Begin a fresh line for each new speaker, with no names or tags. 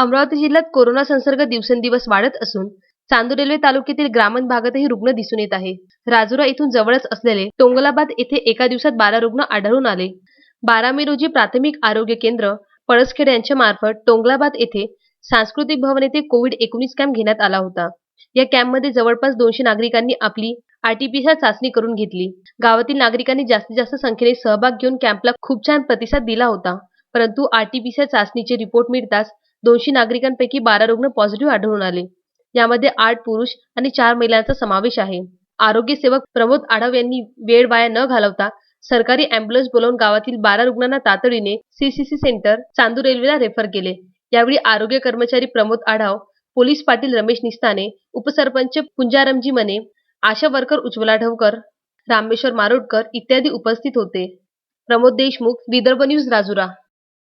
अमरावती जिल्ह्यात कोरोना संसर्ग दिवसेंदिवस वाढत असून चांदूर रेल्वे तालुक्यातील ग्रामीण भागातही रुग्ण दिसून येत आहे. राजुरा इथून जवळच असलेले टोंगलाबाद येथे एका दिवसात बारा रुग्ण आढळून आले. बारा मे रोजी प्राथमिक आरोग्य केंद्र पळसखेड यांच्या मार्फत टोंगलाबाद येथे सांस्कृतिक भवन येथे कोविड एकोणीस कॅम्प घेण्यात आला होता. या कॅम्पमध्ये जवळपास दोनशे नागरिकांनी आपली आरटीपीसीआर चाचणी करून घेतली. गावातील नागरिकांनी जास्तीत जास्त संख्येने सहभाग घेऊन कॅम्पला खूप छान प्रतिसाद दिला होता. परंतु आरटीपीसीआर चाचणीचे रिपोर्ट मिळताच दोनशे नागरिकांपैकी बारा रुग्ण पॉझिटिव्ह आढळून आले. यामध्ये आठ पुरुष आणि चार महिलांचा समावेश आहे. आरोग्य सेवक प्रमोद आढाव यांनी वेळ वाया न घालवता सरकारी अँब्युलन्स बोलावून गावातील बारा रुग्णांना तातडीने सीसीसी सेंटर चांदूर रेल्वेला रेफर केले. यावेळी आरोग्य कर्मचारी प्रमोद आढाव पोलीस पाटील रमेश निस्ताने उपसरपंच पुंजारमजी मने आशा वर्कर उज्ज्वला ढवकर रामेश्वर मारोडकर इत्यादी उपस्थित होते. प्रमोद देशमुख विदर्भ न्यूज राजुरा.